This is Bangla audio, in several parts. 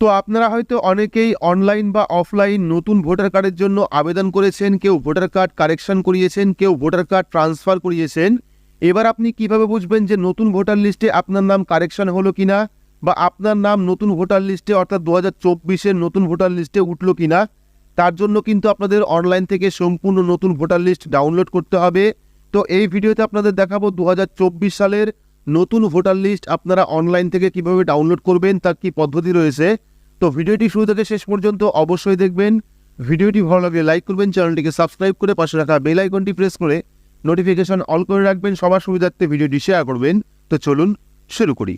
তো আপনারা হয়তো অনেকেই অনলাইন বা অফলাইন নতুন ভোটার কার্ডের জন্য আবেদন করেছেন, কেউ ভোটার কার্ড কারেকশন করিয়েছেন, কেউ ভোটার কার্ড ট্রান্সফার করিয়েছেন। এবার আপনি কীভাবে বুঝবেন যে নতুন ভোটার লিস্টে আপনার নাম কারেকশন হলো কিনা বা আপনার নাম নতুন ভোটার লিস্টে অর্থাৎ দু হাজার চব্বিশের নতুন ভোটার লিস্টে উঠল কিনা, তার জন্য কিন্তু আপনাদের অনলাইন থেকে সম্পূর্ণ নতুন ভোটার লিস্ট ডাউনলোড করতে হবে। তো এই ভিডিওতে আপনাদের দেখাবো দু হাজার চব্বিশ সালের নতুন ভোটার লিস্ট আপনারা অনলাইন থেকে কীভাবে ডাউনলোড করবেন, তার কি পদ্ধতি রয়েছে। তো ভিডিওটি শুরু থেকে শেষ পর্যন্ত অবশ্যই দেখবেন। ভিডিওটি ভালো লাগলে লাইক করবেন, চ্যানেলটিকে সাবস্ক্রাইব করে পাশে রাখা বেল আইকনটি প্রেস করে নোটিফিকেশন অল করে রাখবেন, সবার সুবিধার্থে ভিডিওটি শেয়ার করবেন। তো চলুন শুরু করি।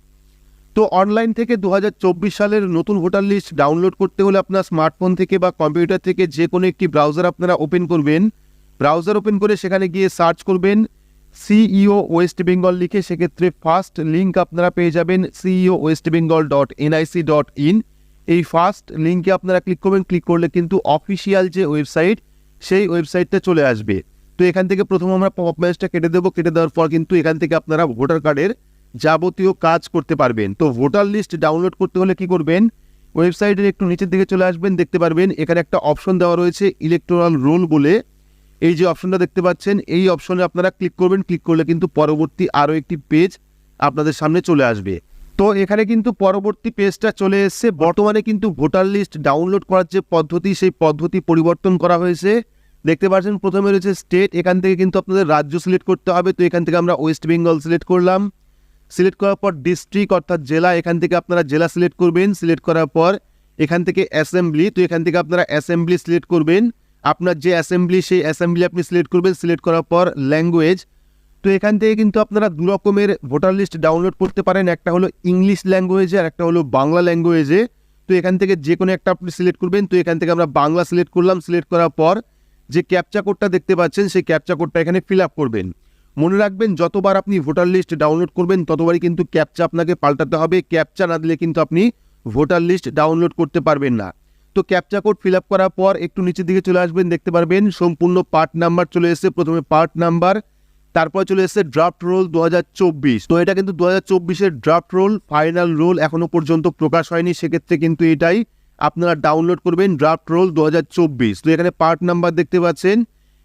তো অনলাইন থেকে দু হাজার চব্বিশ সালের নতুন ভোটার লিস্ট ডাউনলোড করতে হলে আপনার স্মার্টফোন থেকে বা কম্পিউটার থেকে যে কোনো একটি ব্রাউজার আপনারা ওপেন করবেন। ব্রাউজার ওপেন করে সেখানে গিয়ে সার্চ করবেন। সিইও ওয়েস্ট বেঙ্গল লিখে সেক্ষেত্রে ফার্স্ট লিঙ্ক আপনারা পেয়ে যাবেন CEO West Bengal dot NIC dot in এই ফার্স্ট লিঙ্কে আপনারা ক্লিক করবেন ক্লিক করলে কিন্তু অফিসিয়াল যে ওয়েবসাইট সেই ওয়েবসাইটটা চলে আসবে। তো এখান থেকে প্রথম আমরা পপ ম্যাচটা কেটে দেবো। কেটে দেওয়ার পর কিন্তু এখান থেকে আপনারা ভোটার কার্ডের যাবতীয় কাজ করতে পারবেন। তো ভোটার লিস্ট ডাউনলোড করতে হলে কি করবেন? ওয়েবসাইটের একটু নিচের দিকে চলে আসবেন। দেখতে পারবেন এখানে একটা অপশন দেওয়া রয়েছে ইলেকট্রাল রোল বলে। এই যে অপশনটা দেখতে পাচ্ছেন, এই অপশনে আপনারা ক্লিক করবেন। ক্লিক করলে কিন্তু পরবর্তী আরও একটি পেজ আপনাদের সামনে চলে আসবে। তো এখানে কিন্তু পরবর্তী পেজটা চলে এসেছে। বর্তমানে কিন্তু ভোটার লিস্ট ডাউনলোড করার যে পদ্ধতি, সেই পদ্ধতি পরিবর্তন করা হয়েছে। দেখতে পাচ্ছেন, প্রথমে রয়েছে স্টেট এখান থেকে কিন্তু আপনাদের রাজ্য সিলেক্ট করতে হবে। তো এখান থেকে আমরা ওয়েস্ট বেঙ্গল সিলেক্ট করলাম। সিলেক্ট করার পর ডিস্ট্রিক্ট অর্থাৎ জেলা, এখান থেকে আপনারা জেলা সিলেক্ট করবেন। সিলেক্ট করার পর এখান থেকে অ্যাসেম্বলি তো এখান থেকে আপনারা অ্যাসেম্বলি সিলেক্ট করবেন। আপনার যে অ্যাসেম্বলি সেই অ্যাসেম্বলি আপনি সিলেক্ট করবেন। সিলেক্ট করার পর ল্যাঙ্গুয়েজ তো এখান থেকে কিন্তু আপনারা দু রকমের ভোটার লিস্ট ডাউনলোড করতে পারেন। একটা হলো ইংলিশ ল্যাঙ্গুয়েজে আর একটা হলো বাংলা ল্যাঙ্গুয়েজে তো এখান থেকে যে কোনো একটা আপনি সিলেক্ট করবেন। তো এখান থেকে আমরা বাংলা সিলেক্ট করলাম। সিলেক্ট করার পর যে ক্যাপচা কোডটা দেখতে পাচ্ছেন, সেই ক্যাপচা কোডটা এখানে ফিল করবেন। মনে রাখবেন, যতবার আপনি ভোটার লিস্ট ডাউনলোড করবেন, ততবারই কিন্তু ক্যাপচা আপনাকে পাল্টাতে হবে। ক্যাপচা না দিলে কিন্তু আপনি ভোটার লিস্ট ডাউনলোড করতে পারবেন না। তো ক্যাপচা কোড ফিল করার পর একটু নিচের দিকে চলে আসবেন। দেখতে পারবেন, সম্পূর্ণ পার্ট নাম্বার চলে এসেছে। প্রথমে পার্ট নাম্বার তারপর চলে এসেছে ড্রাফট রোল দু হাজার চব্বিশ। তো এটা কিন্তু দু হাজার চব্বিশের ড্রাফট রোল ফাইনাল রোল এখনও পর্যন্ত প্রকাশ হয়নি, সেক্ষেত্রে কিন্তু এটাই আপনারা ডাউনলোড করবেন ড্রাফট রোল দু হাজার চব্বিশ। তো এখানে পার্ট নাম্বার দেখতে পাচ্ছেন,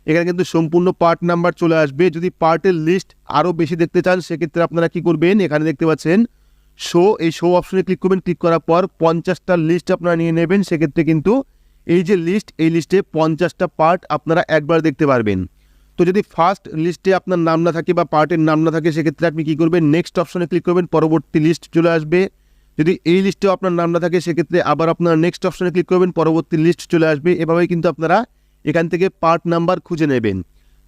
এখানে কিন্তু সম্পূর্ণ পার্ট নাম্বার চলে আসবে। যদি পার্টের লিস্ট আরও বেশি দেখতে চান, সেক্ষেত্রে আপনারা কি করবেন, এখানে দেখতে পাচ্ছেন শো এই শো অপশনে ক্লিক করবেন ক্লিক করার পর পঞ্চাশটা লিস্ট আপনারা নিয়ে নেবেন, সেক্ষেত্রে কিন্তু এই যে লিস্ট এই লিস্টে পঞ্চাশটা পার্ট আপনারা একবার দেখতে পারবেন। তো যদি ফার্স্ট লিস্টে আপনার নাম না থাকে বা পার্টের নাম না থাকে, সেক্ষেত্রে আপনি কী করবেন? নেক্সট অপশনে ক্লিক করবেন, পরবর্তী লিস্ট চলে আসবে। যদি এই লিস্টেও আপনার নাম না থাকে, সেক্ষেত্রে আবার আপনারা নেক্সট অপশনে ক্লিক করবেন, পরবর্তী লিস্ট চলে আসবে। এভাবেই কিন্তু আপনারা এখান থেকে পার্ট নাম্বার খুঁজে নেবেন।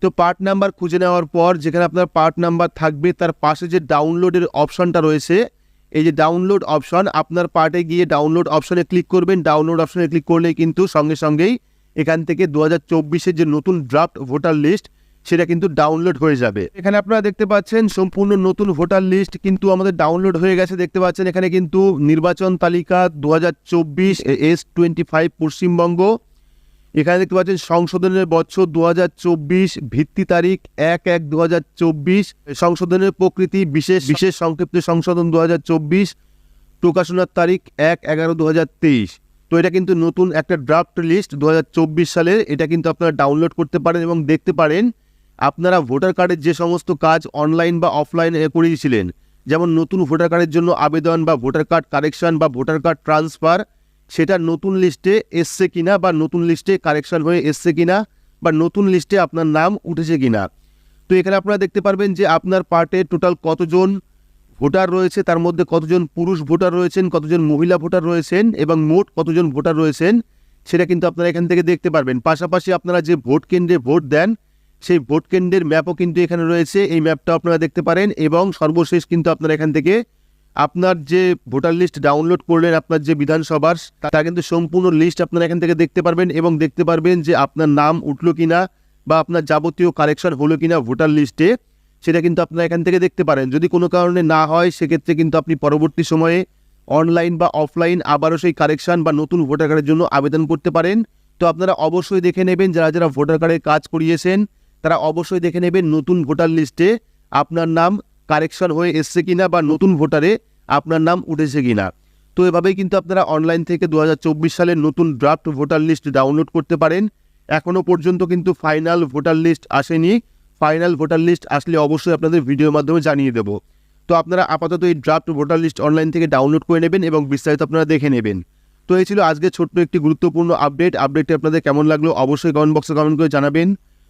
তো পার্ট নাম্বার খুঁজে নেওয়ার পর, যেখানে আপনার পার্ট নাম্বার থাকবে, তার পাশে যে ডাউনলোডের অপশনটা রয়েছে, এই যে ডাউনলোড অপশন আপনার পার্টে গিয়ে ডাউনলোড অপশনে ক্লিক করবেন। ডাউনলোড অপশনে ক্লিক করলেই কিন্তু সঙ্গে সঙ্গেই এখান থেকে দু হাজার যে নতুন ড্রাফট ভোটার লিস্ট সেটা কিন্তু ডাউনলোড হয়ে যাবে। এখানে আপনারা দেখতে পাচ্ছেন সম্পূর্ণ নতুন ভোটার লিস্ট কিন্তু আমাদের ডাউনলোড হয়ে গেছে। দেখতে পাচ্ছেন এখানে কিন্তু নির্বাচন তালিকা দু হাজার চব্বিশ এস টোয়েন্টি ফাইভ পশ্চিমবঙ্গ। এখানে দেখতে পাচ্ছেন সংশোধনের বছর দুহাজার চব্বিশ, ভিত্তি তারিখ এক এক দু সংশোধনের প্রকৃতি বিশেষ বিশেষ সংক্ষিপ্ত সংশোধন দু হাজার চব্বিশ। প্রকাশনার তারিখ এক এগারো দু তো এটা কিন্তু নতুন একটা ড্রাফট লিস্ট দু হাজার চব্বিশ সালের। এটা কিন্তু আপনারা ডাউনলোড করতে পারেন এবং দেখতে পারেন। আপনারা ভোটার কার্ডের যে সমস্ত কাজ অনলাইন বা অফলাইনে করিয়েছিলেন, যেমন নতুন ভোটার কার্ডের জন্য আবেদন বা ভোটার কার্ড কারেকশন বা ভোটার কার্ড ট্রান্সফার সেটা নতুন লিস্টে এসছে কিনা বা নতুন লিস্টে কারেকশন হয়ে এসছে কিনা বা নতুন লিস্টে আপনার নাম উঠেছে কিনা। তো এখানে আপনারা দেখতে পারবেন যে আপনার পার্টে টোটাল কতজন ভোটার রয়েছে, তার মধ্যে কতজন পুরুষ ভোটার রয়েছেন, কতজন মহিলা ভোটার রয়েছেন এবং মোট কতজন ভোটার রয়েছেন, সেটা কিন্তু আপনারা এখান থেকে দেখতে পারবেন। পাশাপাশি আপনারা যে ভোট কেন্দ্রে ভোট দেন সেই ভোট কেন্দ্রের ম্যাপও কিন্তু এখানে রয়েছে। এই ম্যাপটা আপনারা দেখতে পারেন এবং সর্বশেষ কিন্তু আপনারা এখান থেকে আপনার যে ভোটার লিস্ট ডাউনলোড করলেন আপনার যে বিধানসভার, তা কিন্তু সম্পূর্ণ লিস্ট আপনারা এখান থেকে দেখতে পারবেন এবং দেখতে পারবেন যে আপনার নাম উঠল কিনা বা আপনার যাবতীয় কারেকশন হলো কিনা ভোটার লিস্টে সেটা কিন্তু আপনারা এখান থেকে দেখতে পারেন। যদি কোনো কারণে না হয়, সেক্ষেত্রে কিন্তু আপনি পরবর্তী সময়ে অনলাইন বা অফলাইন আবারও সেই কারেকশন বা নতুন ভোটার কার্ডের জন্য আবেদন করতে পারেন। তো আপনারা অবশ্যই দেখে নেবেন যারা যারা ভোটার কার্ডের কাজ করিয়েছেন তারা অবশ্যই দেখে নেবেন নতুন ভোটার লিস্টে আপনার নাম কারেকশন হয়ে এসছে কিনা বা নতুন ভোটারে আপনার নাম উঠেছে কিনা। তো তো এভাবেই কিন্তু আপনারা অনলাইন থেকে দু সালের নতুন ড্রাফট ভোটার লিস্ট ডাউনলোড করতে পারেন। এখনও পর্যন্ত কিন্তু ফাইনাল ভোটার লিস্ট আসেনি। ফাইনাল ভোটার লিস্ট আসলে অবশ্যই আপনাদের ভিডিওর মাধ্যমে জানিয়ে দেবো। তো আপনারা আপাতত এই ড্রাফট ভোটার লিস্ট অনলাইন থেকে ডাউনলোড করে নেবেন এবং বিস্তারিত আপনারা দেখে নেবেন। তো এই ছিল আজকে ছোট্ট একটি গুরুত্বপূর্ণ আপডেট। আপডেটটি আপনাদের কেমন লাগল অবশ্যই কমেন্ট বক্সে কমেন্ট করে জানাবেন।